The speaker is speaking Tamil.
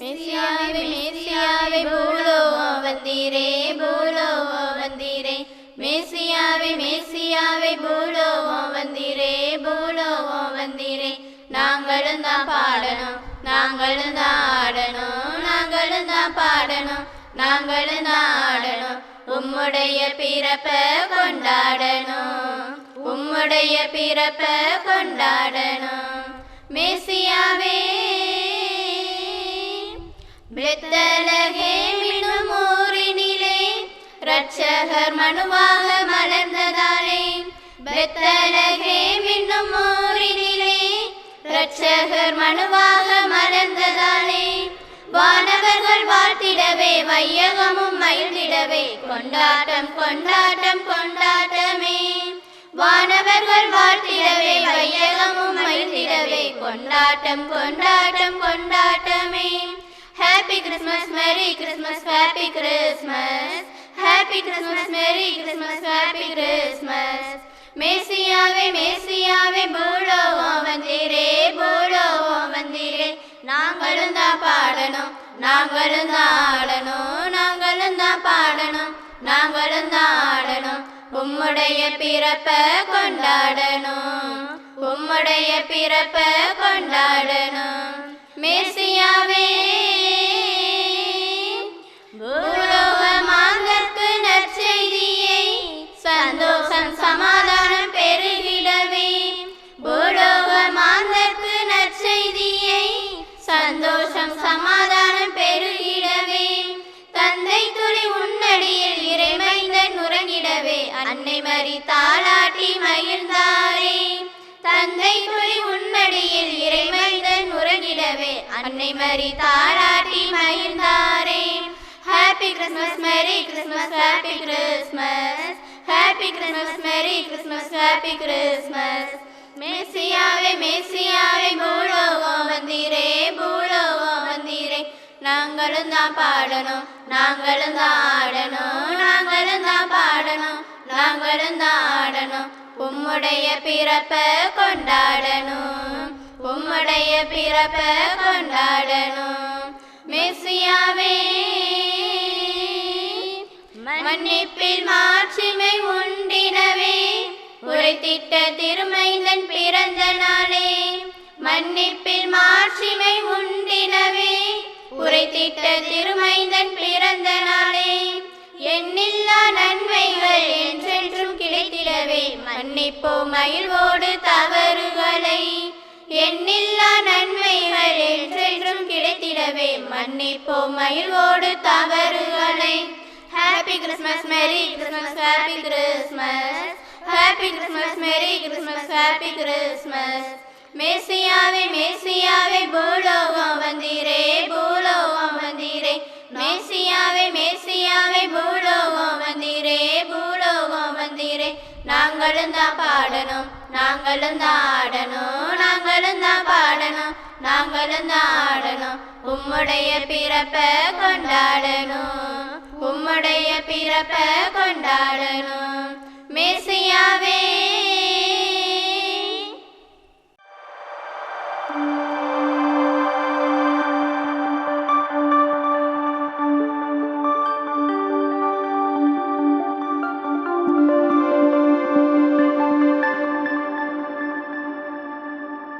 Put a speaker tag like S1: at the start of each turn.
S1: மெசியாவே மெசியாவே பூலோகம் வந்தீரே பூலோகம் வந்தீரே மேசியாவே மேசியாவே பூலோகம் வந்தீரே பூலோகம் வந்தீரே நாங்களும் தான் பாடணும் நாங்களும் தான் ஆடணும் நாங்களும் தான் பாடணும் நாங்களும் தான் ஆடணும் உம்முடைய பிறப்பை கொண்டாடணும் உம்முடைய பிறப்பை கொண்டாடணும் மேசியாவே பெத்தலகே மினும் ஊரினிலே ரட்சகர் மனுவாக மலர்ந்ததாலே. பெத்தலகே மின்னும் ஊரினிலே ரட்சகர் மனுவாக மலர்ந்ததாலே. வானவர்கள் வாழ்த்திடவே வையகமும் மகிழ்ந்திடவே. கொண்டாட்டம் கொண்டாட்டம் கொண்டாட்டமே. வானவர்கள் வாழ்த்திடவே வையகமும் மகிழ்ந்திடவே. கொண்டாட்டம் கொண்டாட்டம் கொண்டாட்டமே. Happy Christmas merry Christmas happy Christmas happy Christmas merry Christmas happy Christmas மேசியாவே மேசியாவே பூலோகம் வந்தீரே பூலோகம் வந்தீரே நாங்களும் தான் பாடணும் நாங்களும் தான் ஆடணும் நாங்களும் தான் பாடணும் நாங்களும் தான் ஆடணும் உம்முடைய பிறப்ப கொண்டாடணும் உம்முடைய பிறப்ப கொண்டாடணும் மேசி உன்னை அன்னை மறி தாளாட்டி மகிழ்ந்தாரே. தங்கை துளி உன்னடியில் இறைமைந்தன் உறங்கிடவே. அன்னை மறி தாளாட்டி மகிழ்ந்தாரே. Happy Christmas merry Christmas happy Christmas happy Christmas merry Christmas happy Christmas மேசியாவே மேசியாவே பூலோகம் வந்தீரே பூலோகம் நாங்களும் தான் பாடணும் நாங்களும் தான் ஆடணும் நாங்களும் தான் பாடணும் நாங்களும் தான் ஆடணும். உம்முடைய பிறப்பை கொண்டாடணும் உம்முடைய பிறப்பை கொண்டாடணும். மெஸ்ஸியாவே மன்னிப்பில் மாட்சிமை உண்டினவே உரைத்திட்ட திருமைந்தன் பிறந்த நாளே மன்னிப்பில் மாட்சிமை உண்டினவே உரைத்திட்ட திருமைந்தன் பிறந்த நாளே. எண்ணில்லா நன்மைகள் என்றென்றும் கிடைத்திடவே. மன்னிப்போ மகிழ்வோடு தவறுகளை. எண்ணில்லா நன்மைகள் என்றென்றும் கிடைத்திடவே. மன்னிப்போ மகிழ்வோடு தவறுகளை. Happy Christmas merry Christmas happy Christmas happy Christmas merry Christmas happy Christmas மேசியாவே மேசியாவே பூலோகம் வந்து. நாங்களும் தான் பாடணும் நாங்களும் தான் ஆடணும் நாங்களும் தான் பாடணும் நாங்களும் தான் ஆடணும். உம்முடைய பிறப்ப கொண்டாடணும் உம்முடைய கொண்டாடணும். மேசியாவே